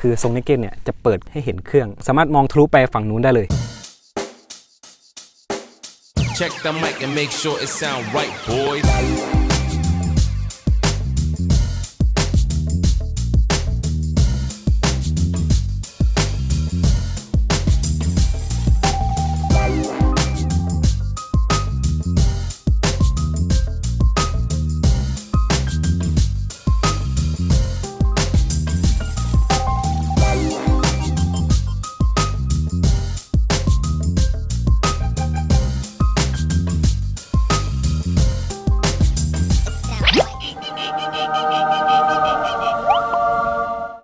คือทรงเนเก็ตเนี่ยจะเปิดให้เห็นเครื่อง สามารถมองทะลุไปฝั่งนู้นได้เลย Check the mic and make sure it sound right, boys.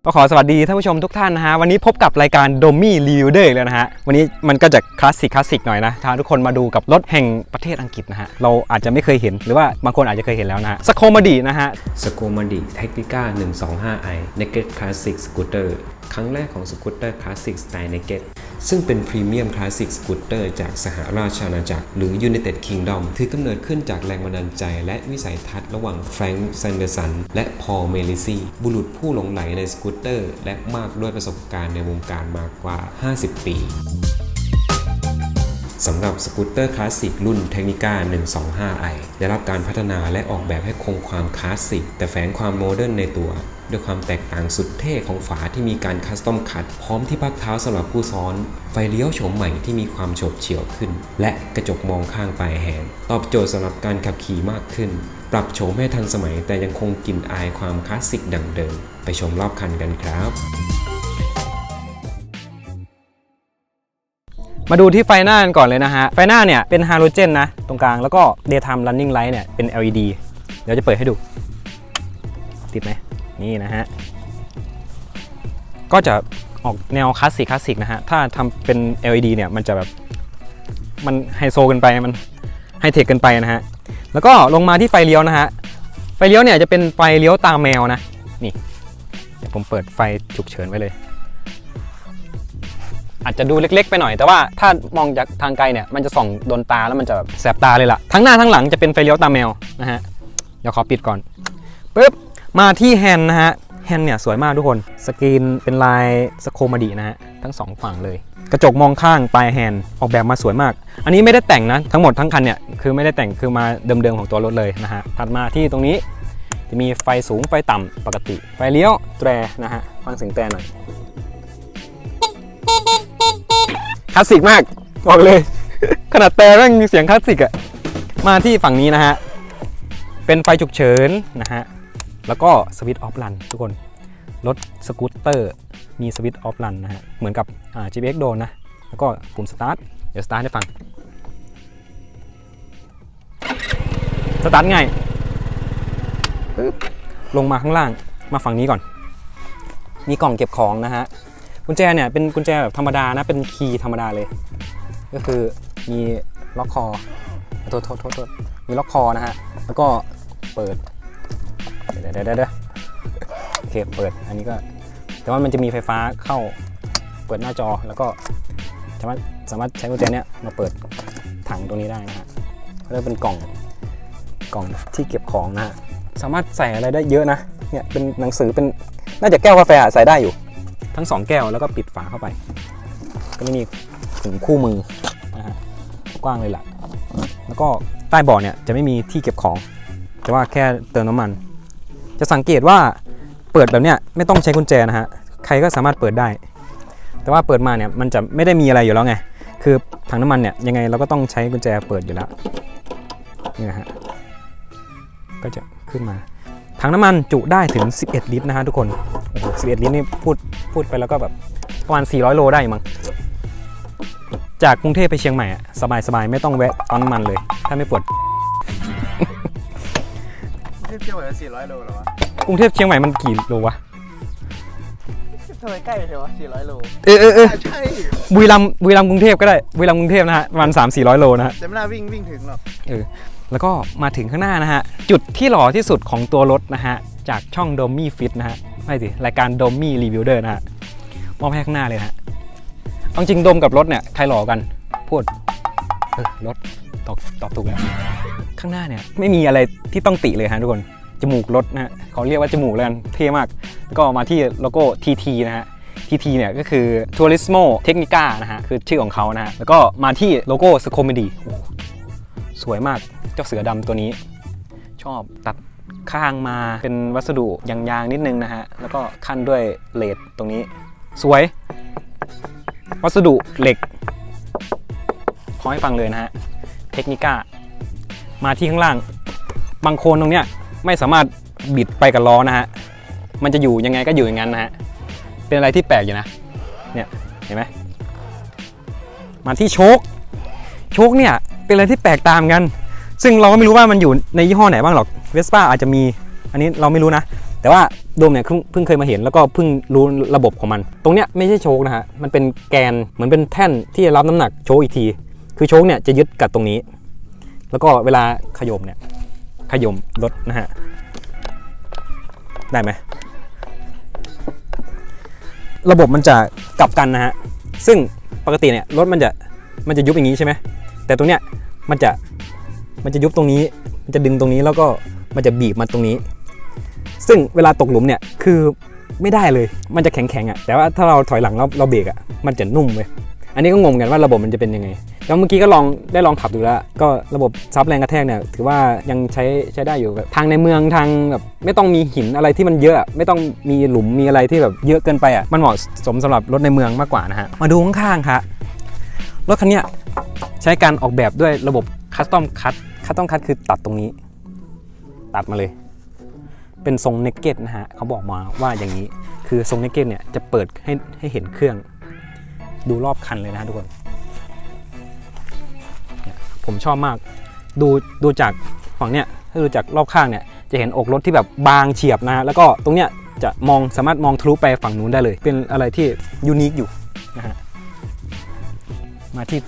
ก็ขอสวัสดีท่านผู้ชมทุกท่านนะฮะวันนี้พบกับรายการโดมี่รีวิวเดอร์แล้วนะฮะวันนี้มันก็จะคลาสสิกคลาสสิกหน่อยนะพาทุกคนมาดูกับรถแห่งประเทศอังกฤษนะฮะเราอาจจะไม่เคยเห็นหรือว่าบางคนอาจจะเคยเห็นแล้วนะฮะสโคมาดีนะฮะสโคมาดีเทคนิก้า 125i Naked Classic Scooter ครั้งแรกของสกูตเตอร์คลาสสิกสไตล์ Naked ซึ่งเป็นพรีเมียมคลาสสิกสกูตเตอร์จากสหราชอาณาจักรหรือ United Kingdom ถือกำเนิดขึ้นจากแรงบันดาลใจและวิสัยทัศน์ระหว่างแฟรงค์แซนเดอร์สันและพอลเมลิซีบุรุษผู้หลงไหลในสกูตเตอร์และมากด้วยประสบการณ์ในวงการมากกว่า 50 ปีสำหรับสกูตเตอร์คลาสสิกรุ่นเทคนิก้า 125i ได้รับการพัฒนาและออกแบบให้คงความคลาสสิกแต่แฝงความโมเดิร์นในตัว ด้วยความแตกต่างสุดเท่ของฝาที่มีการคัสตอมคัด พร้อมที่พักเท้าสำหรับผู้ซ้อน ไฟเลี้ยวโฉมใหม่ที่มีความโฉบเฉี่ยวขึ้น และกระจกมองข้างปลายแหงตอบโจทย์สำหรับการขับขี่มากขึ้น ปรับโฉมให้ทันสมัยแต่ยังคงกลิ่นอายความคลาสสิกดังเดิม ไปชมรอบคันกันครับมาดูที่ไฟหน้ากันก่อนเลยนะฮะ ไฟหน้าเนี่ยเป็นฮาโลเจนนะ ตรงกลางแล้วก็ daytime running light เนี่ยเป็น LED เดี๋ยวจะเปิดให้ดู ติดไหม นี่นะฮะ ก็จะออกแนวคลาสสิกคลาสสิกนะฮะ ถ้าทำเป็น LED เนี่ย มันจะแบบ มันไฮโซเกินไป มันไฮเทคเกินไปนะฮะ แล้วก็ลงมาที่ไฟเลี้ยวนะฮะ ไฟเลี้ยวเนี่ยจะเป็นไฟเลี้ยวตามแมวนะ นี่ เดี๋ยวผมเปิดไฟฉุกเฉินไว้เลย อาจจะดูเล็ก ๆ ไปหน่อย แต่ว่าถ้ามองจากทางไกลเนี่ย มันจะส่องโดนตาแล้วมันจะแบบแสบตาเลยล่ะ ทั้งหน้าทั้งหลังจะเป็นไฟเลี้ยวตาแมวนะฮะ เดี๋ยวขอปิดก่อนปึ๊บ มาที่แฮนด์นะฮะ แฮนด์เนี่ยสวยมากทุกคน สกรีนเป็นลายสโคมาดีนะฮะ ทั้งสองฝั่งเลย กระจกมองข้างปลายแฮนด์ออกแบบมาสวยมาก อันนี้ไม่ได้แต่งนะ ทั้งหมดทั้งคันเนี่ยคือไม่ได้แต่งคือมาเดิมๆของตัวรถเลยนะฮะ ถัดมาที่ตรงนี้จะมีไฟสูงไฟต่ำปกติ ไฟเลี้ยวแตรนะฮะ ฟังเสียงแตรหน่อย คลาสสิกมากบอกเลย ขนาดแต่แม่งมีเสียงคลาสสิกอะมาที่ฝั่งนี้นะฮะ เป็นไฟฉุกเฉินนะฮะ แล้วก็สวิตช์ออฟรันทุกคน รถสกูตเตอร์มีสวิตช์ออฟรันนะฮะ เหมือนกับอ่า GPX โดนนะ แล้วก็ปุ่มสตาร์ท เดี๋ยวสตาร์ทให้ฟัง สตาร์ทง่ายลงมาข้างล่าง มาฝั่งนี้ก่อน มีกล่องเก็บของนะฮะ กุญแจเนี่ยเป็นกุญแจแบบธรรมดานะ เป็นคีย์ธรรมดาเลย ก็คือมีล็อกคอทษโทษโทษโทษมีล็อกคอนะฮะ แล้วก็เปิด เดี๋ยวเดี๋ยวเดี๋ยวเดี๋ยวโอเคเปิดอันนี้ก็ แต่ว่ามันจะมีไฟฟ้าเข้าเปิดหน้าจอแล้วก็สามารถสามารถใช้กุญแจเนี้ยมาเปิดถังตรงนี้ได้นะฮะก็จะเป็นกล่องกล่องที่เก็บของนะฮะสามารถใส่อะไรได้เยอะนะเนี่ยเป็นหนังสือเป็นน่าจะแก้วกาแฟใส่ได้อยู่ ทั้ง 2 แก้วแล้วก็ปิดฝาเข้าไป ก็ไม่มีถุงคู่มือนะฮะกว้างเลยล่ะแล้วก็ใต้เบาะเนี่ยจะไม่มีที่เก็บของ แต่ว่าแค่เติมน้ำมัน จะสังเกตว่าเปิดแบบเนี้ยไม่ต้องใช้กุญแจนะฮะใครก็สามารถเปิดได้ แต่ว่าเปิดมาเนี่ยมันจะไม่ได้มีอะไรอยู่แล้วไงคือถังน้ำมันเนี่ยยังไงเราก็ต้องใช้กุญแจเปิดอยู่แล้วนี่นะฮะก็จะขึ้นมาถังน้ำมันจุได้ถึง 11 ลิตรนะฮะทุกคนโอ้โห11 ลิตรนี่พูดพูดไปแล้วก็แบบประมาณ 400 โลได้มั้งจากกรุงเทพไปเชียงใหม่อะสบายสบายๆไม่ต้องแวะปั๊มน้ำมันเลย ถ้าไม่ปวด เทียบเทียบกับ400โลเหรอวะกรุงเทพเชียงใหม่มันกี่โลวะทำไมใกล้ใช่วะ400โลเออเออเออใช่บุรีรัมย์บุรีรัมย์กรุงเทพก็ได้บุรีรัมย์กรุงเทพนะฮะประมาณ3 400โลนะฮะแต่ไม่น่าวิ่งวิ่งถึงหรอกแล้วก็มาถึงข้างหน้านะฮะ จุดที่หล่อที่สุดของตัวรถนะฮะ จากช่อง d o m y Fit นะฮะ ไม่สิ รายการ d o m y Reviewer นะฮะ มอบให้ข้างหน้าเลยนะฮะเอาจริงโดมกับรถเนี่ย ใครหล่อกัน พูด เออ รถตอบตอบถูกแล้ว ข้างหน้าเนี่ยไม่มีอะไรที่ต้องติเลยฮะทุกคน จมูกรถนะฮะเขาเรียกว่าจมูกแล้วกันเท่มาก แล้วก็มาที่โลโก้ TT นะฮะ TT เนี่ยก็คือ Turismo Technica นะฮะ คือชื่อของเขานะฮะ แล้วก็มาที่โลโก้ s c o m e d y สวยมากเจ้าเสือดำตัวนี้ ชอบตัดข้างมาเป็นวัสดุยางๆนิดนึงนะฮะ แล้วก็ขั้นด้วยเลดตรงนี้ สวย วัสดุเหล็กขอให้ฟังเลยนะฮะ เทคนิก้า มาที่ข้างล่าง บางโคนตรงเนี้ยไม่สามารถบิดไปกับล้อนะฮะ มันจะอยู่ยังไงก็อยู่อย่างนั้นนะฮะ เป็นอะไรที่แปลกอยู่นะ เนี่ยเห็นไหมมาที่โชคโชคเนี่ยเป็นอะไรที่แปลกตามกัน ซึ่งเราก็ไม่รู้ว่ามันอยู่ในยี่ห้อไหนบ้างหรอกเวสป้าอาจจะมี อันนี้เราไม่รู้นะ แต่ว่าโดมเนี่ยเพิ่งเพิ่งเคยมาเห็นแล้วก็เพิ่งรู้ระบบของมัน ตรงเนี้ยไม่ใช่โชคนะฮะ มันเป็นแกนเหมือนเป็นแท่นที่จะรับน้ำหนักโชคอีกที คือโชคเนี่ยจะยึดกับตรงนี้ แล้วก็เวลาขยมเนี่ยขยมรถนะฮะได้ไหมระบบมันจะกลับกันนะฮะซึ่งปกติเนี่ยรถมันจะมันจะยุบอย่างนี้ใช่ไหมแต่ตรงเนี้ยมันจะมันจะยุบตรงนี้ มันจะดึงตรงนี้แล้วก็มันจะบีบมาตรงนี้ ซึ่งเวลาตกหลุมเนี่ยคือไม่ได้เลย มันจะแข็งๆอะ แต่ว่าถ้าเราถอยหลังแล้วเราเบรกอะ มันจะนุ่มเว้ยอันนี้ก็งงกันว่าระบบมันจะเป็นยังไง แล้วเมื่อกี้ก็ลองได้ลองขับดูแล้ว ก็ระบบซับแรงกระแทกเนี่ยถือว่ายังใช้ใช้ได้อยู่แบบทางในเมืองทางแบบไม่ต้องมีหินอะไรที่มันเยอะ ไม่ต้องมีหลุมมีอะไรที่แบบเยอะเกินไปอะมันเหมาะสมสำหรับรถในเมืองมากกว่านะฮะมาดูข้างๆครับรถคันนี้ใช้การออกแบบด้วยระบบคัสตอมคัตคัสตอมคัตคือตัดตรงนี้ ตัดมาเลย เป็นทรงเนกเก็ตนะฮะเขาบอกมาว่าอย่างนี้ คือทรงเนกเก็ตเนี่ยจะเปิดให้ให้เห็นเครื่อง ดูรอบคันเลยนะฮะทุกคน ผมชอบมาก ดูดูจากฝั่งเนี้ยถ้าดูจากรอบข้างเนี่ยจะเห็นอกรถที่แบบบางเฉียบนะ แล้วก็ตรงเนี้ยจะมองสามารถมองทะลุไปฝั่งนู้นได้เลย เป็นอะไรที่ยูนิคอยู่นะฮะมาที่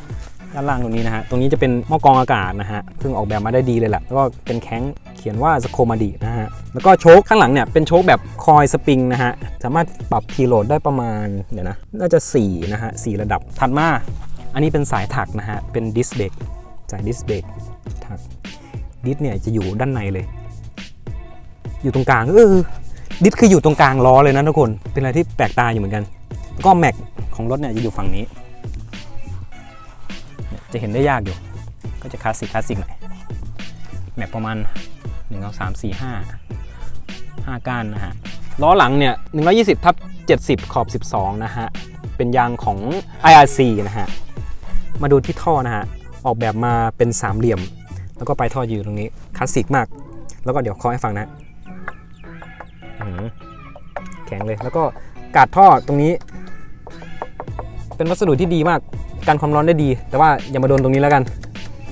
ด้านล่างตรงนี้นะฮะ ตรงนี้จะเป็นหม้อกรองอากาศนะฮะ ซึ่งออกแบบมาได้ดีเลยแหละ แล้วก็เป็นแข้งเขียนว่าสโคมาดีนะฮะ แล้วก็โชคข้างหลังเนี่ยเป็นโชคแบบคอยสปริงนะฮะ สามารถปรับทีโหลดได้ประมาณเดี๋ยวนะ น่าจะ4นะฮะสระดับ ถัดมา อันนี้เป็นสายถักนะฮะ เป็นดิสเบรก สายดิสเบรกถักดิสเนี่ยจะอยู่ด้านในเลย อยู่ตรงกลางเออดิสคืออยู่ตรงกลางล้อเลยนะทุกคน เป็นอะไรที่แปลกตาอยู่เหมือนกัน ก็แม็กของรถเนี่ยจะอยู่ฝั่งนี้ จะเห็นได้ยากอยู่ ก็จะคลาสสิกคลาสสิกหน่อยแม็กประมาณ1 2 3 4 5 5ก้านนะฮะล้อหลังเนี่ย120ทับ70 ขอบ 12 นะฮะ เป็นยางของ IRC นะฮะ มาดูที่ท่อนะฮะ ออกแบบมาเป็นสามเหลี่ยม แล้วก็ปลายท่ออยู่ตรงนี้คลาสสิกมาก แล้วก็เดี๋ยวเคอให้ฟังนะแข็งเลยแล้วก็กาดท่อตรงนี้ เป็นวัสดุที่ดีมากกันความร้อนได้ดี แต่ว่าอย่ามาโดนตรงนี้แล้วกัน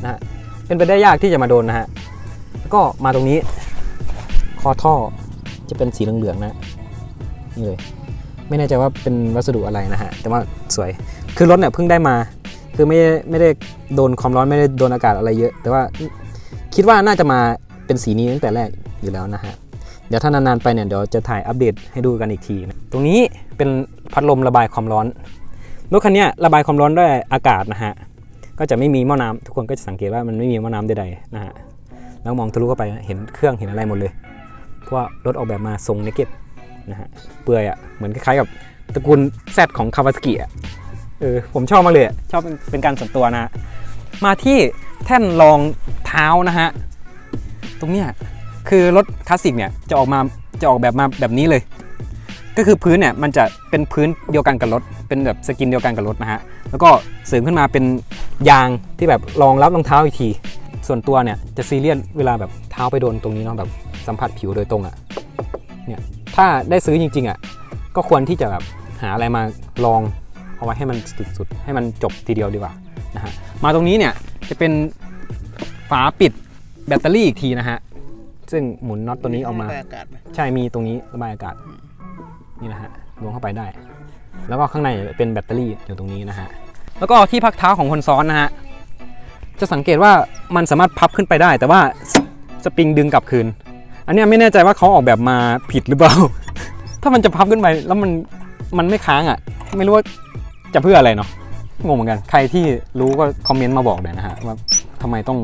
นะฮะเป็นไปได้ยากที่จะมาโดนนะฮะแล้วก็มาตรงนี้ คอท่อจะเป็นสีเหลืองๆนะนี่เลยไม่แน่ใจว่าเป็นวัสดุอะไรนะฮะแต่ว่าสวยคือรถเนี่ยเพิ่งได้มา คือไม่ไม่ได้โดนความร้อนไม่ได้โดนอากาศอะไรเยอะ แต่ว่าคิดว่าน่าจะมาเป็นสีนี้ตั้งแต่แรกอยู่แล้วนะฮะเดี๋ยวถ้านานๆไปเนี่ยเดี๋ยวจะถ่ายอัปเดตให้ดูกันอีกทีนะตรงนี้เป็นพัดลมระบายความร้อนรถคันเนี้ยระบายความร้อนด้วยอากาศนะฮะก็จะไม่มีหม้อน้ำทุกคนก็จะสังเกตว่ามันไม่มีหม้อน้ำใดๆนะฮะแล้วมองทะลุเข้าไปเห็นเครื่องเห็นอะไรหมดเลย เพราะว่ารถออกแบบมาทรงเนกเก็ตนะฮะเปลือยอะ่ะเหมือนคล้ายๆกับตระกูลแซดของคาวาสกิอะ ออผมชอบมากเลยชอบเป็นเป็นการส่วนตัวนะฮะมาที่แท่นรองเท้านะฮะตรงเนี้ยคือรถคลาสสิกเนี่ยจะออกมาจะออกแบบมาแบบนี้เลย ก็คือพื้นเนี่ยมันจะเป็นพื้นเดียวกันกับรถเป็นแบบสกินเดียวกันกับรถนะฮะแล้วก็เสริมขึ้นมาเป็นยางที่แบบรองรับรองเท้าอีกที ส่วนตัวเนี่ยจะซีเรียสเวลาแบบเท้าไปโดนตรงนี้เนาะแบบสัมผัสผิวโดยตรงอะ่ะเนี่ยถ้าได้ซื้อจริงๆอะ่ะก็ควรที่จะแบบหาอะไรมาลอง เอาไว้ให้มันสุดๆ ให้มันจบทีเดียวดีกว่านะฮะมาตรงนี้เนี่ยจะเป็นฝาปิดแบตเตอรี่อีกทีนะฮะซึ่งหมุนน็อตตัวนี้ออกมา ระบายอากาศไหมใช่มีตรงนี้ระบายอากาศนี่นะฮะลวงเข้าไปได้ แล้วก็ข้างในเป็นแบตเตอรี่อยู่ตรงนี้นะฮะแล้วก็ที่พักเท้าของคนซ้อนนะฮะจะสังเกตว่ามันสามารถพับขึ้นไปได้ แต่ว่าสสปริงดึงกลับคืน อันเนี้ยไม่แน่ใจว่าเขาออกแบบมาผิดหรือเปล่า ถ้ามันจะพับขึ้นไปแล้วมันมันไม่ค้างอะ ไม่รู้ว่า จะเพื่ออะไรเนาะงงเหมือนกัน ใครที่รู้ก็คอมเมนต์มาบอกหน่อยนะฮะว่าทำไมต้อง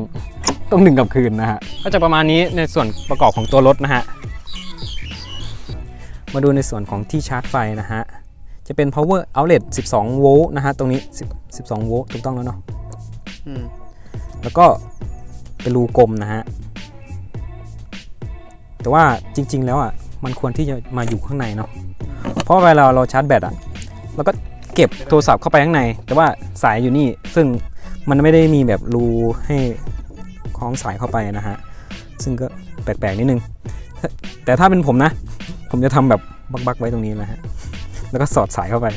ต้องดึงกลับคืนนะฮะก็จะประมาณนี้ในส่วนประกอบของตัวรถนะฮะมาดูในส่วนของที่ชาร์จไฟนะฮะจะเป็น power outlet 12 โวลต์นะฮะตรงนี้10 12โวลต์ถูกต้องแล้วเนาะอืมแล้วก็เป็นรูกลมนะฮะแต่ว่าจริง ๆ แล้วอะมันควรที่จะมาอยู่ข้างในเนาะเพราะเวลาเราชาร์จแบตอะเราก็ เก็บโทรศัพท์เข้าไปข้างใน แต่ว่าสายอยู่นี่ซึ่งมันไม่ได้มีแบบรูให้คล้องสายเข้าไปนะฮะซึ่งก็แปลกๆนิดนึง แต่ถ้าเป็นผมนะ ผมจะทำแบบบักๆไว้ตรงนี้นะฮะแล้วก็สอดสายเข้าไป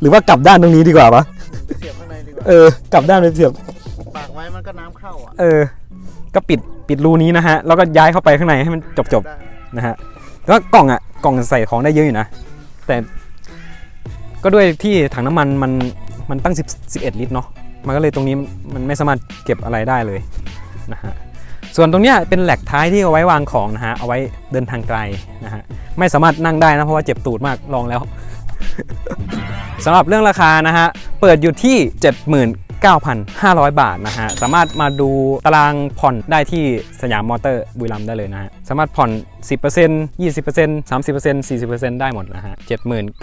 หรือว่ากลับด้านตรงนี้ดีกว่าปะเสียบข้างในดีกว่าเออกลับด้านไปเสียบปากไว้มันก็น้ำเข้าอะเออ ก็ปิดปิดรูนี้นะฮะแล้วก็ย้ายเข้าไปข้างในให้มันจบจบได้ๆนะฮะแล้วก็กล่องอะกล่องใส่ของได้เยอะอยู่นะแต่ ก็ด้วยที่ถังน้ำมันมันมันตั้ง10 11 ลิตรเนาะมันก็เลยตรงนี้มันไม่สามารถเก็บอะไรได้เลยนะฮะส่วนตรงเนี้ยเป็นแหลกท้ายที่เอาไว้วางของนะฮะเอาไว้เดินทางไกลนะฮะไม่สามารถนั่งได้นะเพราะว่าเจ็บตูดมากลองแล้วสำหรับเรื่องราคานะฮะเปิดอยู่ที่ 9,500 บาทนะฮะ สามารถมาดูตารางผ่อนได้ที่สยามมอเตอร์บุรีรัมย์ได้เลยนะฮะ สามารถผ่อน 10% 20% 30% 40%ได้หมดนะฮะ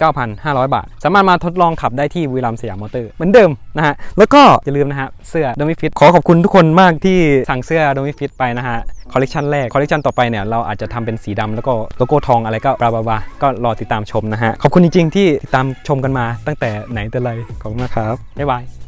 79,500 บาท สามารถมาทดลองขับได้ที่บุรีรัมย์สยามมอเตอร์เหมือนเดิมนะฮะ แล้วก็อย่าลืมนะฮะเสื้อ d o m i Fit ขอขอบคุณทุกคนมากที่สั่งเสื้อ d o m i Fit ไปนะฮะคอลเลกชันแรก คอลเลกชันต่อไปเนี่ยเราอาจจะทำเป็นสีดำแล้วก็โลโก้ทองอะไรก็บลาบลาบลาก็รอติดตามชมนะฮะ ขอบคุณจริง ๆ ที่ติดตามชมกันมาตั้งแต่ไหนแต่ไรขอบคุณมากครับ บ๊ายบาย